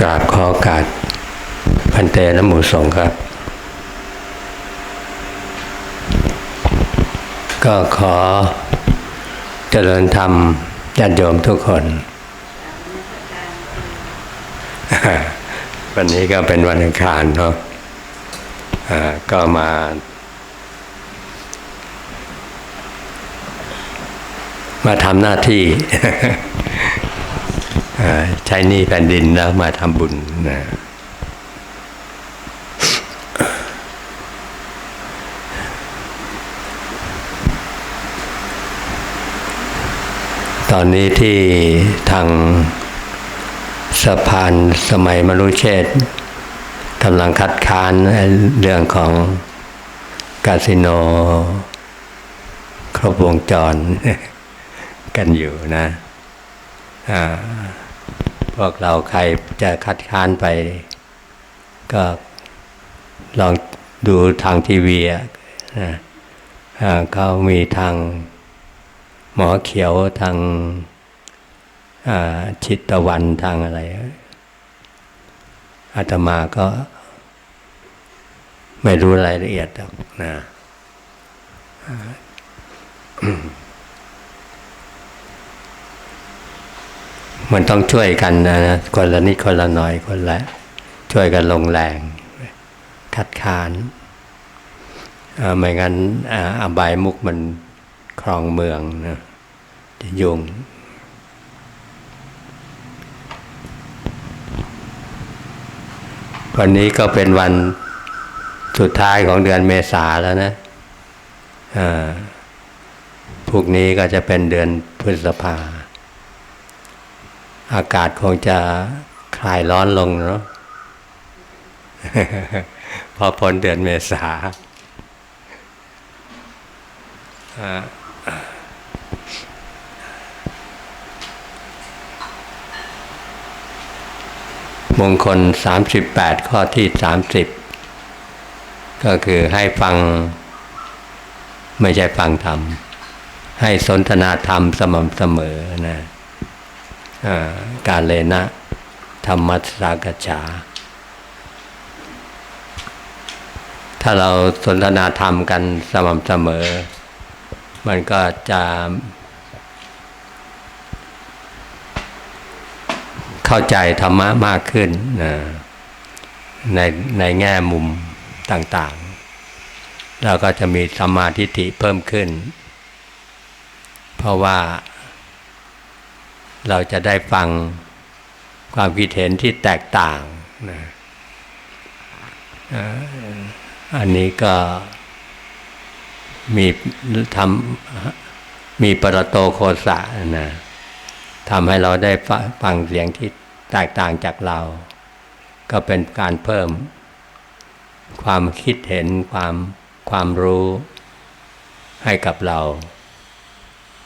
กราบขอโอกาสพันเตนหมู่สงครับ ก็ขอเจริญธรรมญาติโยมทุกคน วันนี้ก็เป็นวันอังคารเนาะก็มามาทำหน้าที่ ใช้หนี้แผ่นดินแล้วมาทำบุญนะตอนนี้ที่ทางสะพานสมัยมรุเชษฐ์กำลังคัดค้านเรื่องของคาสิโน ครบวงจรกันอยู่นะ อ่า พวกเราใครจะคัดค้านไป ก็ลองดูทางทีวีอะนะเขามีทางหมอเขียวทางชิตตะวันทางอะไรอาตมาก็ ไม่รู้รายละเอียดหรอกนะอ่า มันต้องช่วยกันนะนะคนละนิดคนละหน่อยคนละ ช่วยกันลงแรง คัดค้านอ่าไม่งั้นอบายมุกมันครองเมืองนะจะยุ่งวันนี้ก็เป็นวันสุดท้ายของเดือนเมษาแล้วนะพรุ่งนี้ก็จะเป็นเดือนพฤษภา อากาศคงจะคลายร้อนลงเนาะพอพ้นเดือนเมษาอมงคลสามสิบแปดข้อที่สามสิบก็คือให้ฟัง ไม่ใช่ฟังธรรม ให้สนทนาธรรมสม่ำเสมอนะ การเลนะธรรมสากฉา ถ้าเราสนทนาธรรมกันสม่ำเสมอ มันก็จะเข้าใจธรรมะมากขึ้นนะในในแง่มุมต่างๆ เราก็จะมีสมาธิฐิเพิ่มขึ้น เพราะว่า เราจะได้ฟังความคิดเห็นที่แตกต่างนะอันนี้ก็มีทำมีปรโตโคสะนะทำให้เราได้ฟังเสียงที่แตกต่างจากเรา ก็เป็นการเพิ่ม ความคิดเห็นความความรู้ให้กับเรา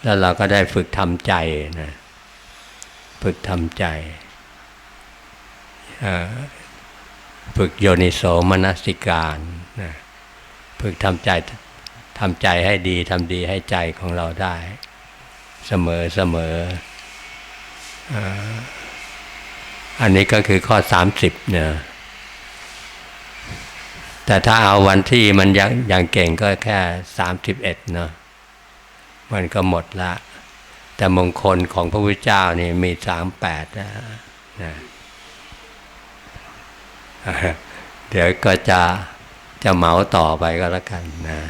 แล้วเราก็ได้ฝึกทำใจนะ ฝึกทำใจ ฝึกโยนิโสมนสิการนะฝึกทำใจทำใจให้ดีทำดีให้ใจของเราได้ เสมอเสมออันนี้ก็คือข้อสามสิบเนี่ยแต่ถ้าเอาวันที่มันยังยังเก่งก็แค่สามสิบเอ็ดเนาะมันก็หมดละ แต่มงคลของพระพุทธเจ้านี่มีสามแปดนะนะเดี๋ยวก็จะจะเหมาต่อไปก็แล้วกันนะ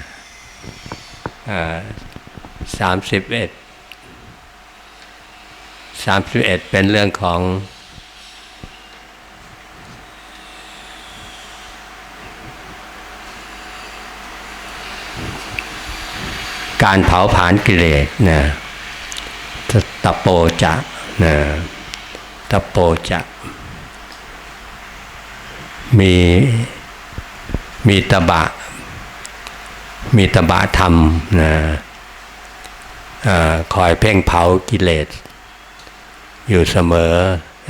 สามสิบเอ็ดสามสิบเอ็ดเป็นเรื่องของ การเผาผลาญกิเลสนะ ตะโปจะนะตะโปจะ มีมีตบะ มีตบะธรรมนะคอยเพ่งเผากิเลส อยู่เสมอ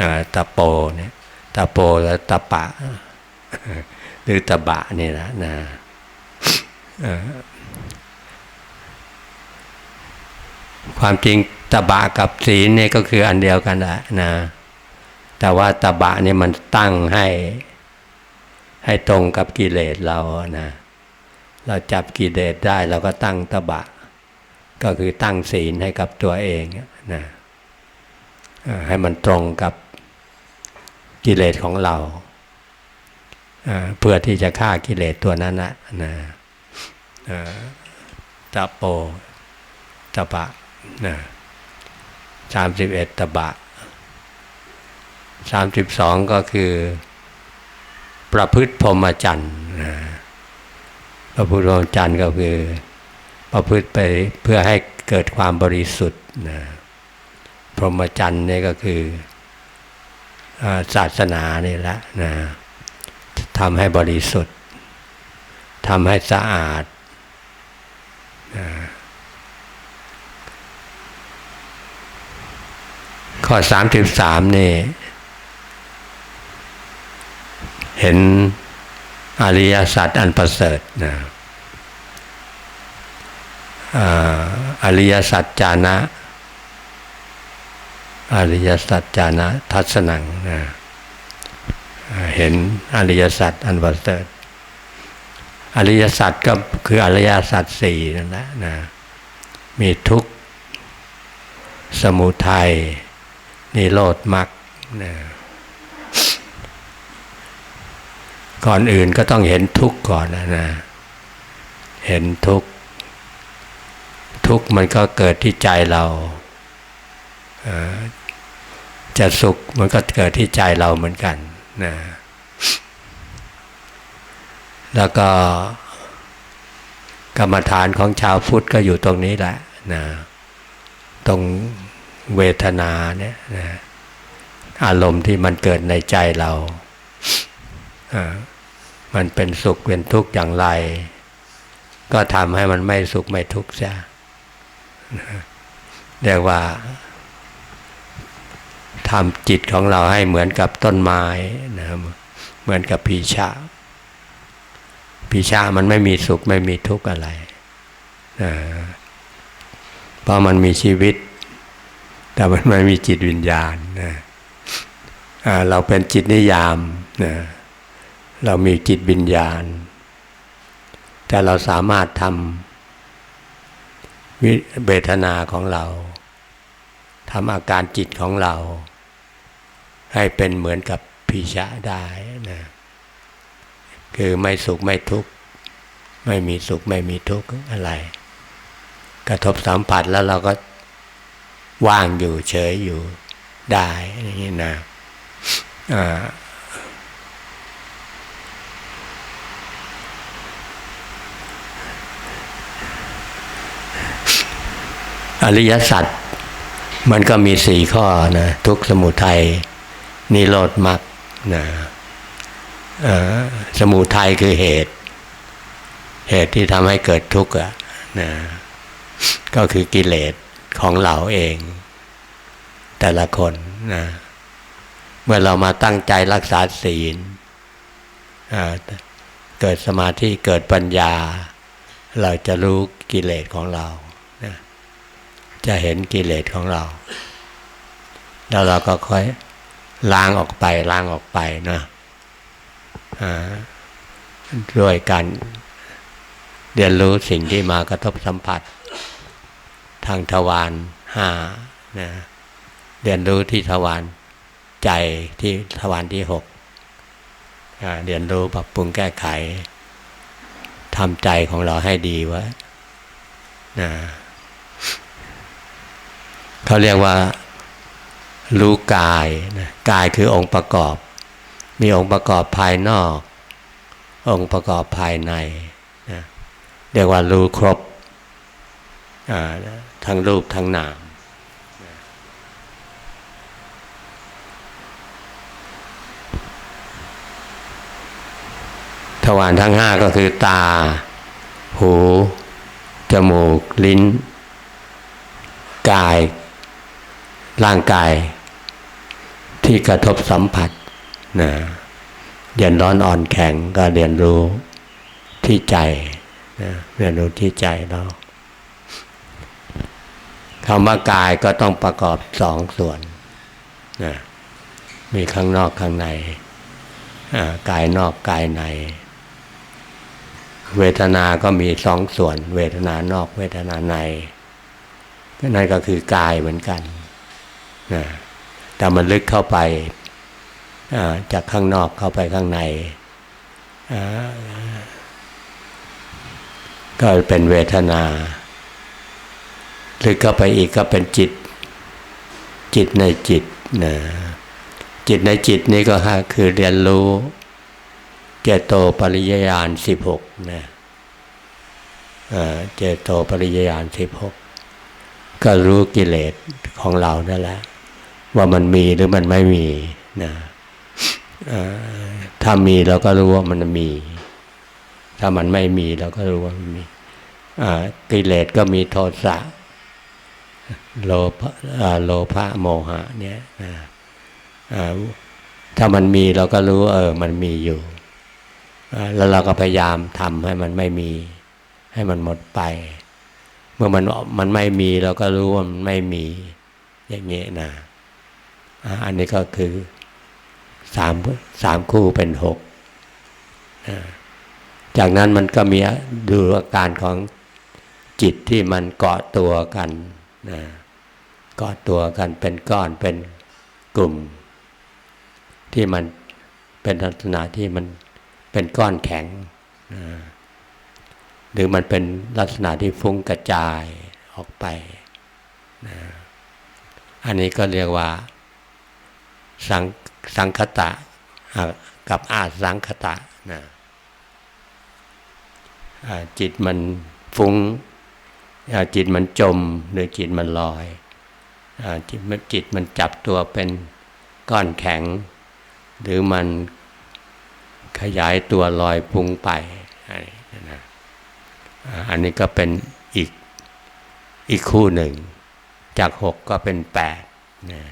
อตะโปเนี่ยตะโปและตะปะ หรือตะบะนี่แหละนะความจริง ตบะกับศีลเนี่ยก็คืออันเดียวกันแหละนะ แต่ว่าตบะเนี่ยมันตั้งให้ ให้ตรงกับกิเลสเรานะ เราจับกิเลสได้เราก็ตั้งตบะ ก็คือตั้งศีลให้กับตัวเองนะให้มันตรงกับกิเลสของเราเพื่อที่จะฆ่ากิเลสตัวนั้นนะนะตะโปตะบะนะ สามสิบเอ็ดตะบะสามสิบสองก็คือ ประพฤติพรหมจรรย์ประพฤติพรหมจรรย์ก็คือ ประพฤติไปเพื่อให้เกิดความบริสุทธิ์นะพรหมจรรย์นี่ก็คือศาสนานี่แหละนะทำให้บริสุทธิ์ทำให้สะอาดนะ ข้อสามสิบสามนี่ เห็นอริยสัจอันประเสริฐนะออริยสัจจานะ อริยสัจจานะ ทัศนังนะเห็นอริยสัจอันประเสริฐอริยสัจก็คืออริยสัจสี่นั่นแหละนะมีทุกข์สมุทัย นิโรธมรรคนะก่อนอื่นก็ต้องเห็นทุกข์ก่อนนะนะ เห็นทุกข์ ทุกข์มันก็เกิดที่ใจเราจะสุขมันก็เกิดที่ใจเราเหมือนกันนะแล้วก็กรรมฐานของชาวพุทธก็อยู่ตรงนี้แหละนะตรง เวทนาเนี่ยนะอารมณ์ที่มันเกิดในใจเราอ่ามันเป็นสุขเป็นทุกข์อย่างไร ก็ทำให้มันไม่สุขไม่ทุกข์ซะนะเรียกว่าทำจิตของเราให้เหมือนกับต้นไม้นะเหมือนกับพีชาพีชามันไม่มีสุขไม่มีทุกข์อะไรนะเพราะมันมีชีวิต แต่มันไม่มีจิตวิญญาณนะเราเป็นจิตนิยามนะเรามีจิตวิญญาณ แต่เราสามารถทำวิเวทนาของเราทำอาการจิตของเรา ให้เป็นเหมือนกับพิชะได้นะคือไม่สุขไม่ทุกข์ไม่มีสุขไม่มีทุกข์อะไร กระทบสัมผัสแล้วเราก็ ว่างอยู่เฉยอยู่ได้อย่างนี้นะอ่าอริยสัจมันก็มีสี่ข้อนะทุกข์สมุทัยนิโรธมรรคนะสมุทัยคือเหตุ เหตุที่ทำให้เกิดทุกข์อะนะก็คือกิเลส ของเราเอง แต่ละคนนะเมื่อเรามาตั้งใจรักษาศีลเกิดสมาธิเกิดปัญญา เราจะรู้กิเลสของเรานะจะเห็นกิเลสของเรา แล้วเราก็ค่อยล้างออกไปล้างออกไปนะด้วยการเรียนรู้สิ่งที่มากระทบสัมผัส ทางทวารห้านะเรียนรู้ที่ทวารใจที่ทวารที่หกเรียนรู้ปรับปรุงแก้ไขทำใจของเราให้ดีไว้นะเขาเรียกว่า รู้กายนะกายคือองค์ประกอบ มีองค์ประกอบภายนอก องค์ประกอบภายในนะเรียกว่ารู้ครบอ่า ทั้งรูปทั้งนาม ทวารทั้งห้าก็คือตา หู จมูก ลิ้น กาย ร่างกาย ที่กระทบสัมผัสนะเย็นร้อนอ่อนแข็งก็เรียนรู้ที่ใจนะเรียนรู้ที่ใจเรา คำว่ากายก็ต้องประกอบสองส่วนนะมีข้างนอกข้างในกายนอกกายใน เวทนา ก็มีสองส่วน เวทนานอก เวทนาในนั่นก็คือกายเหมือนกันนะแต่มันลึกเข้าไปจากข้างนอกเข้าไปข้างในก็เป็นเวทนา ลึกเข้าไปอีกก็เป็นจิต จิตในจิตนะจิตในจิตนี่ก็คือเรียนรู้เจโตปริยญาณสิบหกนะเจโตปริยญาณสิบหกก็รู้กิเลสของเรานั่นแหละ ว่ามันมีหรือมันไม่มีนะถ้ามีเราก็รู้ว่ามันมี ถ้ามันไม่มีเราก็รู้ว่ามันมีกิเลสก็มีโทสะ โลภะโลภะโมหะเนี่ยถ้ามันมีเราก็รู้เออมันมีอยู่ แล้วเราก็พยายามทำให้มันไม่มี ให้มันหมดไป เมื่อมันมันไม่มีเราก็รู้ว่ามันไม่มี อย่างนี้นะอ่าอันนี้ก็คือสามสามคู่เป็นหกจากนั้นมันก็มีดูอาการของจิตที่มันเกาะตัวกัน นะกาะตัวกันเป็นก้อนเป็นกลุ่ม ที่มันเป็นลักษณะที่มันเป็นก้อนแข็งนะหรือมันเป็นลักษณะที่ฟุ้งกระจายออกไปนะอันนี้ก็เรียกว่าสังสังคตะกับอาสังคตะนะจิตมันฟุ้ง จิตมันจมหรือจิตมันลอยอจิตมันจิตมันจับตัวเป็นก้อนแข็ง หรือมันขยายตัวลอยพุ่งไปอันนี้นะอันนี้ก็เป็นอีกอีกคู่หนึ่ง จากหกก็เป็นแปดนะ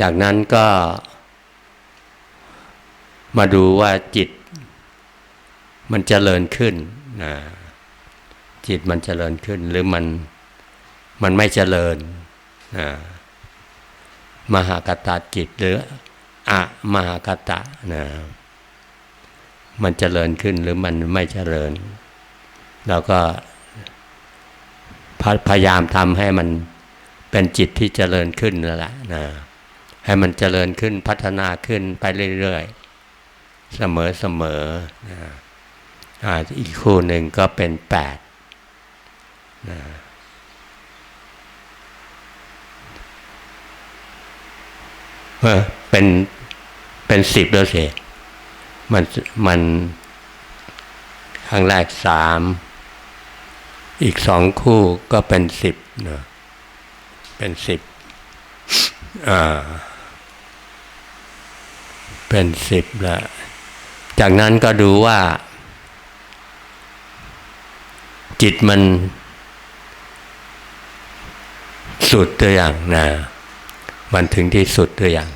จากนั้นก็มาดูว่าจิตมันเจริญขึ้นนะ จิตมันเจริญขึ้น หรือมันมันไม่เจริญมหากตาจิตหรืออะมหากตะนะมันเจริญขึ้นหรือมันไม่เจริญ เราก็พยายามทำให้มันเป็นจิตที่เจริญขึ้นนั่นแหละนะให้มันเจริญขึ้นพัฒนาขึ้นไปเรื่อยๆ เสมอเสมอนะอีกคู่หนึ่งก็เป็นแปด นะเป็นเป็นสิบแล้วสิมันมันครั้งแรกสามอีกสองคู่ก็เป็นสิบเนาะเป็นสิบอ่าเป็นสิบล้วจากนั้นก็ดูว่า จิตมัน สุดตัวอย่างนะมันถึงที่สุดตัวอย่าง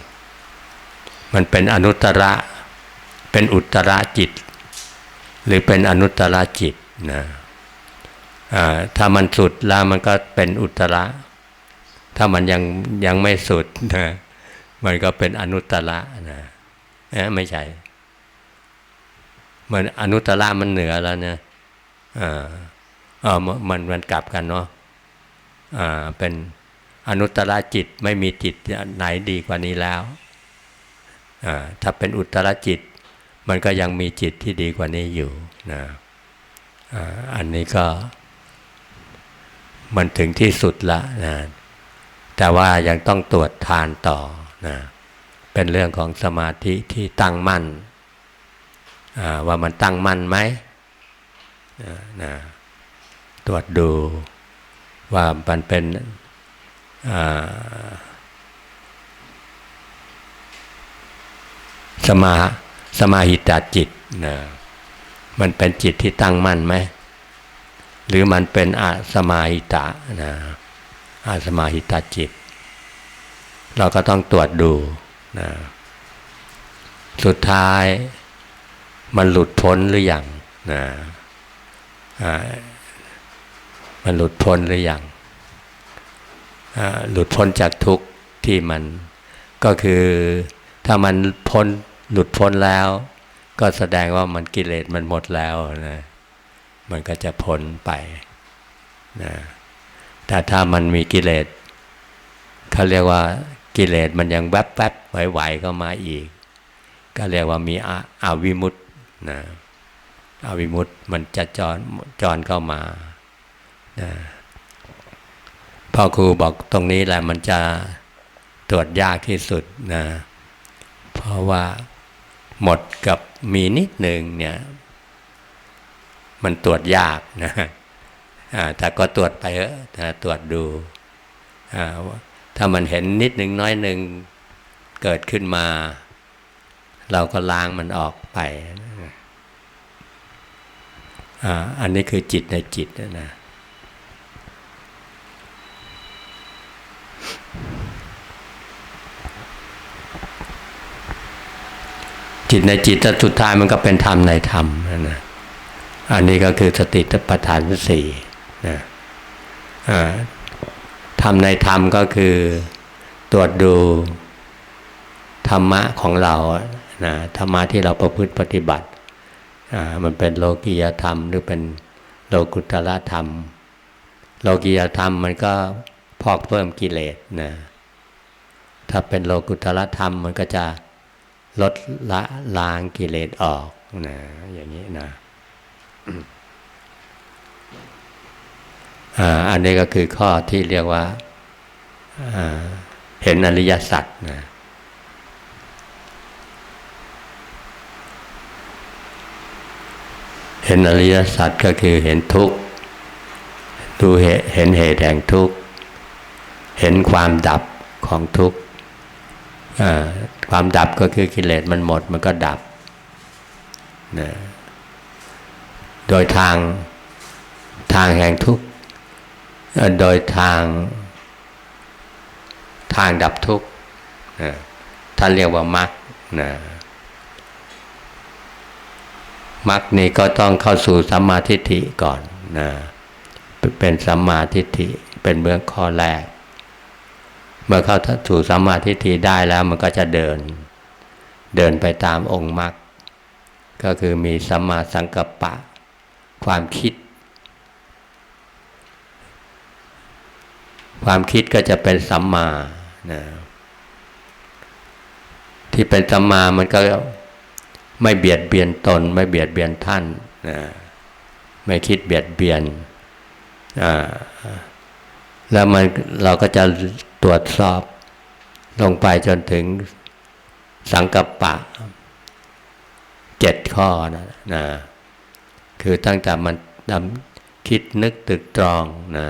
มันเป็นอนุตตระ เป็นอุตตระจิต หรือเป็นอนุตตระจิตนะถ้ามันสุดแล้วมันก็เป็นอุตตระ ถ้ามันยังยังไม่สุดนะมันก็เป็นอนุตตระนะไม่ใช่ มันอนุตตระมันเหนือแล้วนะอ่าอ่ามันมันกลับกันเนาะอ่าเป็น อนุตตรจิตไม่มีจิตไหนดีกว่านี้แล้วถ้าเป็นอุตตรจิต มันก็ยังมีจิตที่ดีกว่านี้อยู่นะอันนี้ก็ มันถึงที่สุดละนะแต่ว่ายังต้องตรวจทานต่อนะเป็นเรื่องของสมาธิที่ตั้งมั่นว่ามันตั้งมั่นไหมนะตรวจดูว่ามันเป็น สมาสมาหิตาจิตนะมันเป็นจิตที่ตั้งมั่นไหม หรือมันเป็นอาสมาหิตะนะอาสมาหิตาจิต เราก็ต้องตรวจดูนะสุดท้ายมันหลุดพ้นหรือยังนะมันหลุดพ้นหรือยัง หลุดพ้นจากทุกข์ที่มัน ก็คือถ้ามันพ้นหลุดพ้นแล้ว ก็แสดงว่ามันกิเลสมันหมดแล้วนะมันก็จะพ้นไปนะแต่ถ้ามันมีกิเลสเขาเรียกว่ากิเลสมันยังแวบแวบๆไหวๆก็มาอีก ก็เรียกว่ามีอาอวิมุตต์นะอาวิมุตต์มันจะจรจรเข้ามานะ พ่อครูบอกตรงนี้แหละมันจะตรวจยากที่สุดนะ เพราะว่าหมดกับมีนิดหนึ่งเนี่ย มันตรวจยากนะแต่ก็ตรวจไปเถอะตรวจดูว่าถ้ามันเห็นนิดหนึ่งน้อยหนึ่งเกิดขึ้นมา เราก็ล้างมันออกไปออันนี้คือจิตในจิตนะ จิตในจิตแต่สุดท้ายมันก็เป็นธรรมในธรรมนะนะอันนี้ก็คือสติปัฏฐานสี่นะธรรมในธรรมก็คือตรวจดูธรรมะของเรานะธรรมะที่เราประพฤติปฏิบัติอ่ามันเป็นโลกียธรรม หรือเป็นโลกุตละธรรม โลกียธรรมมันก็พอกเพิ่มกิเลสนะถ้าเป็นโลกุตละธรรมมันก็จะ ลดละล้างกิเลสออกนะอย่างนี้นะอันนี้ก็คือข้อที่เรียกว่าเห็นอริยสัจนะเห็นอริยสัจก็คือเห็นทุกข์ดูเห็นเหตุแห่งทุกข์ เห็นความดับของทุกข์ ความดับก็คือกิเลสมันหมดมันก็ดับนะโดยทางทางแห่งทุกข์โดยทางทางดับทุกข์นะท่านเรียกว่ามรรคนะมรรคนี้ก็ต้องเข้าสู่สัมมาทิฏฐิก่อนนะเป็นสัมมาทิฏฐิเป็นเบื้องข้อแรก เมื่อเข้าสู่สัมมาทิฏฐิได้แล้วมันก็จะเดิน เดินไปตามองค์มรรคก็คือมีสัมมาสังกัปปะ ความคิด ความคิดก็จะเป็นสัมมานะที่เป็นสัมมามันก็ไม่เบียดเบียนตน ไม่เบียดเบียนท่านนะไม่คิดเบียดเบียนอ่าแล้วมันเราก็จะ ตรวจสอบ ลงไปจนถึงสังกัปปะเจ็ดข้อนะนะคือตั้งแต่มันดำคิดนึกตึกตรองนะ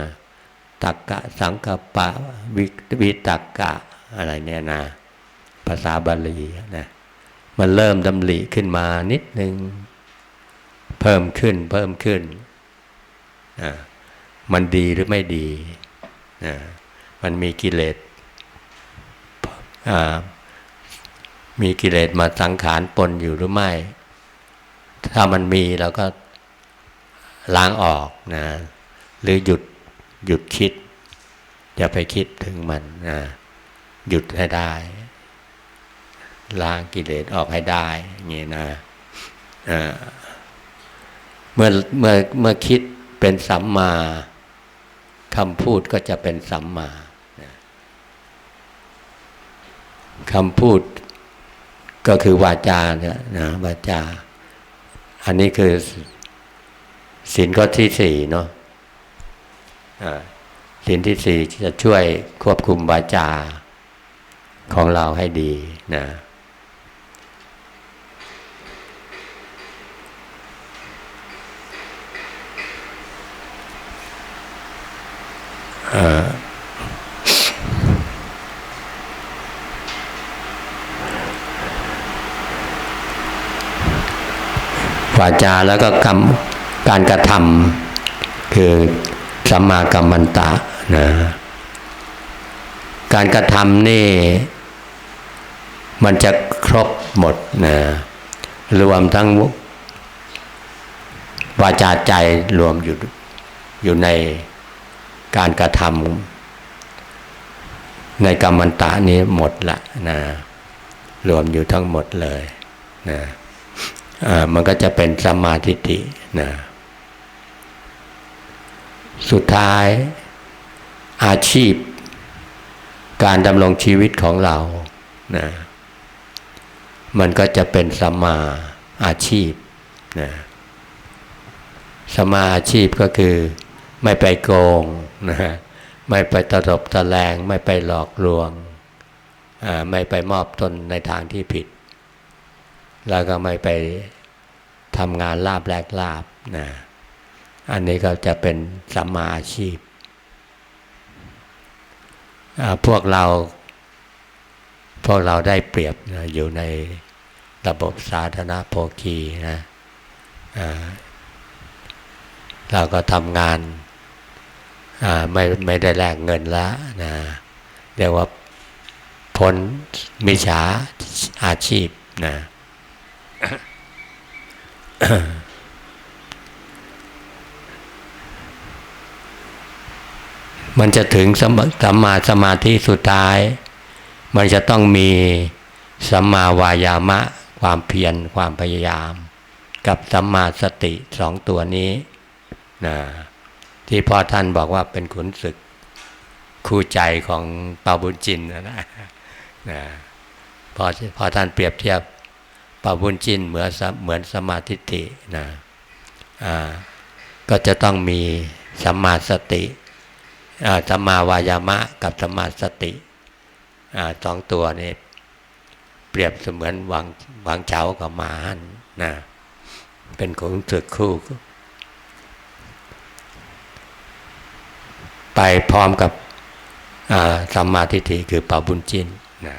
ตักกะสังกัปปะวิวิตักกะอะไรเนี่ยนะภาษาบาลีนะมันเริ่มดำริขึ้นมานิดหนึ่งเพิ่มขึ้นเพิ่มขึ้นนะมันดีหรือไม่ดีนะ มันมีกิเลสมีกิเลสมาสังขารปนอยู่หรือไม่ ถ้ามันมีเราก็ล้างออกนะหรือหยุดหยุดคิด อย่าไปคิดถึงมันนะหยุดให้ได้ ล้างกิเลสออกให้ได้อย่างนี้นะเมื่อเมื่อเมื่อคิดเป็นสัมมาคำพูดก็จะเป็นสัมมานะ คำพูดก็คือวาจาเนี่ยนะวาจา อันนี้คือสินข้อที่สี่เนาะอ่าสินที่สี่จะช่วยควบคุมวาจาของเราให้ดีนะอ่อ วาจาแล้วก็กรรมการกระทำคือสัมมากัมมันตะนะการกระทำนี่ มันจะครบหมดนะรวมทั้งวาจาใจรวมอยู่อยู่ในการกระทในกรรมันตะนี้หมดละนะรวมอยู่ทั้งหมดเลยนะ มันก็จะเป็นสัมมาทิฏฐินะสุดท้ายอาชีพ การดำรงชีวิตของเรานะมันก็จะเป็นสัมมาอาชีพนะสัมมาอาชีพก็คือไม่ไปโกงนะฮะไม่ไปตลบตะแลง ไม่ไปหลอกลวง ไม่ไปมอบตนในทางที่ผิด แล้วก็ไม่ไปทำงานลาบแลกลาบนะอันนี้ก็จะเป็นสัมมาอาชีพ พวกเรา พวกเราได้เปรียบนะอยู่ในระบบสาธารณโภคีนะเราก็ทำงานไม่ไม่ได้แลกเงินละนะเรียกว่าพ้นมิจฉาอาชีพนะ มันจะถึงสมสัมมาสมาธิสุดท้าย มันจะต้องมีสัมมาวายามะ ความเพียรความพยายาม กับสัมมาสติสองตัวนี้นะที่พ่อท่านบอกว่าเป็นขุนศึกคู่ใจของปาบุญจินนะนะนะพอพอท่านเปรียบเทียบ ปาบุญจินเหมือนเหมือนสมาธิตินะก็จะต้องมีสัมมาสติสัมมาวายามะกับสัมมาสติสองตัวนี้เปรียบเสมือนวางวางเจ้ากับหมาหันนะเป็นของศึกคู่ ไปพร้อมกับสัมมาทิฏฐิคือปาบุญจินนะ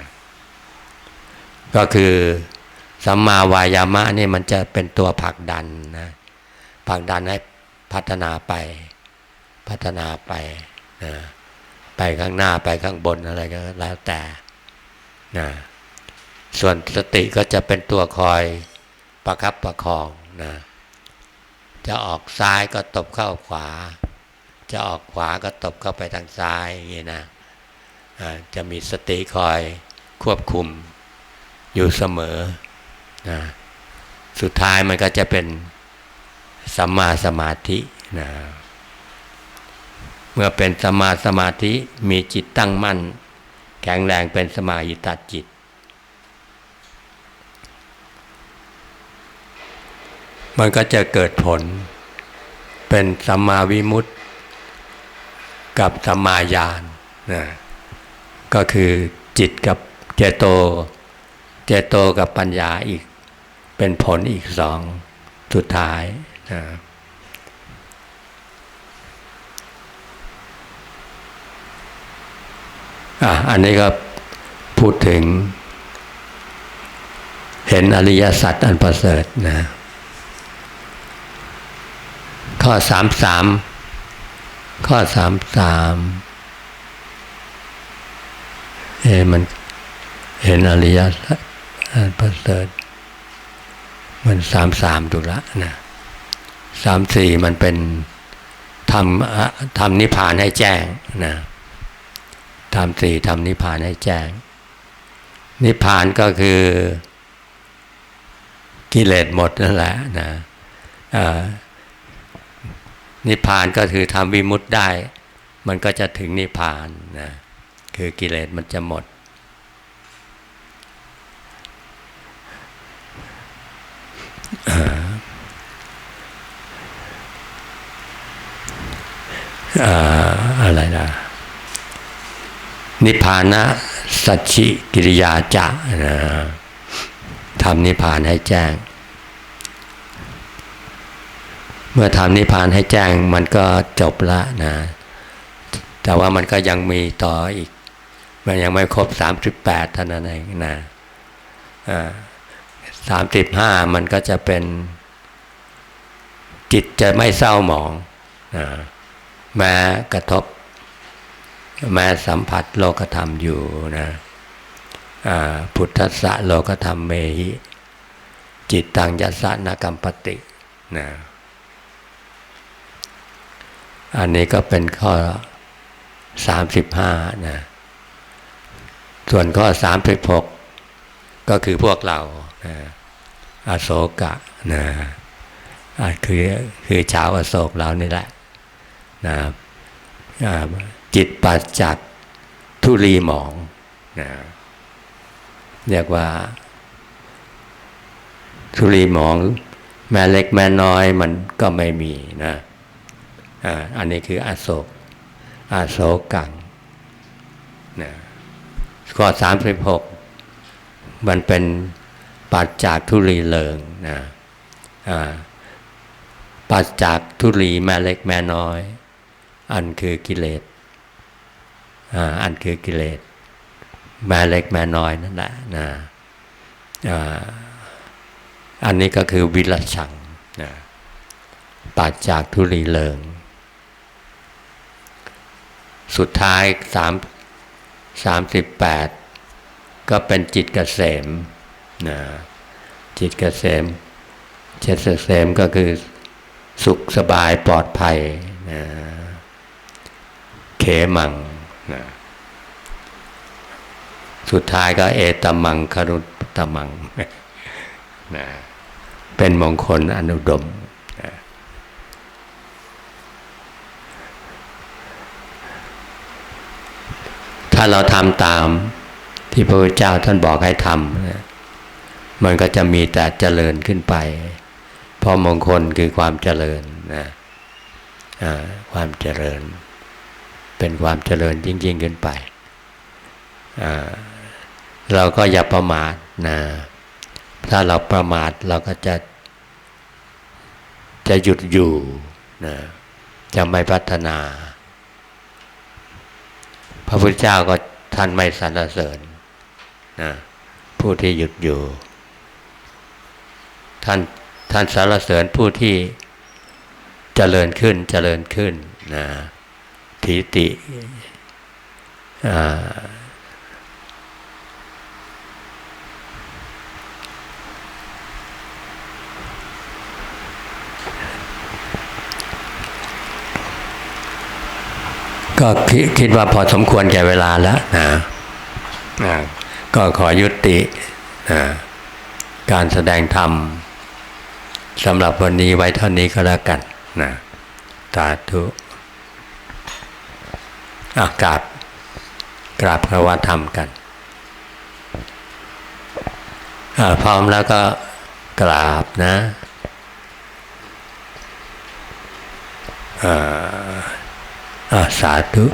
ก็คือ สัมมาวายามะนี่มันจะเป็นตัวผลักดันนะผลักดันให้พัฒนาไป พัฒนาไปนะไปข้างหน้าไปข้างบนอะไรก็แล้วแต่นะส่วนสติก็จะเป็นตัวคอยประคับประคองนะจะออกซ้ายก็ตบเข้าขวา จะออกขวาก็ตบเข้าไปทางซ้ายอย่างนี้นะจะมีสติคอยควบคุมอยู่เสมอ นะสุดท้ายมันก็จะเป็นสัมมาสมาธินะเมื่อเป็นสมาสมาธิมีจิตตั้งมั่น แข็งแรงเป็นสมาหิตาจิต มันก็จะเกิดผล เป็นสัมมาวิมุตติ กับสัมมาญาณนะก็คือจิตกับเจโต เจโตกับปัญญาอีก เป็นผลอีกสองสุดท้ายนะอะอันนี้ก็พูดถึง เห็นอริยสัจอันประเสริฐนะ ข้อสามสามข้อสามสามเอมันเห็นอริยสัจอันประเสริฐ มันสามสามดูละนะสามสี่มันเป็นทำทำนิพพานให้แจ้งนะทำสี่ทำนิพพานให้แจ้ง นิพพานก็คือกิเลสหมดนั่นแหละนะนิพพานก็คือทำวิมุตได้ มันก็จะถึงนิพพานนะคือกิเลสมันจะหมด อะไรนะนิพพานะสัจฉิกิริยาจะนะทำนิพพานให้แจ้ง เมื่อทำนิพพานให้แจ้งมันก็จบละนะ แต่ว่ามันก็ยังมีต่ออีก มันยังไม่ครบสามสิบแปดเท่านั้นเองนะ สามสิบห้ามันก็จะเป็น จิตจะไม่เศร้าหมองนะแม้กระทบ แม้สัมผัสโลกธรรมอยู่นะพุทธะโลกธรรมเมหิ จิตตังยัสสนกรรมปตินะอันนี้ก็เป็นข้อสามสิบห้านะส่วนข้อสามสิบหกก็คือพวกเรานะ อโศกะนะคือคือชาวอโศกเรานี่แหละนะจิตปัจจักทุลีหมองนะเรียกว่า ทุลีหมอง แม่เล็กแม่น้อยมันก็ไม่มีนะอันนี้คืออโศกอโศกังนะข้อสามสิบหกมันเป็น ปัจจากทุลีเลิงนะอ่าปัจจากทุลีแม่เล็กแม่น้อย อันคือกิเลสอันคือกิเลสแม่เล็กแม่น้อยนั่นแหละนะอันนี้ก็คือวิรัชชังนะปัจจากทุลีเลิง สุดท้ายสามสามสิบแปดก็เป็นจิตเกษม นะจิตเกษมเจตเกษมก็คือสุขสบายปลอดภัยนะเขมังนะสุดท้ายก็เอตมังคารุตมังนะเป็นมงคลอนุดมนะถ้าเราทำตามที่พระพุทธเจ้าท่านบอกให้ทำนะ มันก็จะมีแต่เจริญขึ้นไป เพราะมงคลคือความเจริญนะความเจริญ เป็นความเจริญยิ่งๆ ขึ้นไป เราก็อย่าประมาทนะถ้าเราประมาทเราก็จะจะหยุดอยู่นะจะไม่พัฒนา พระพุทธเจ้าก็ท่านไม่สรรเสริญนะผู้ที่หยุดอยู่ ท่านท่านสรรเสริญผู้ที่เจริญขึ้นเจริญขึ้นนะทิฏฐิอ่าก็คิดคิดว่าพอสมควรแก่เวลาแล้วนะนะก็ขอยุตินะการแสดงธรรม สำหรับวันนี้ไว้เท่านี้ก็แล้วกันนะสาธุอากราบกราบพระวธรรมกันพร้อมแล้วก็กราบนะสาธุ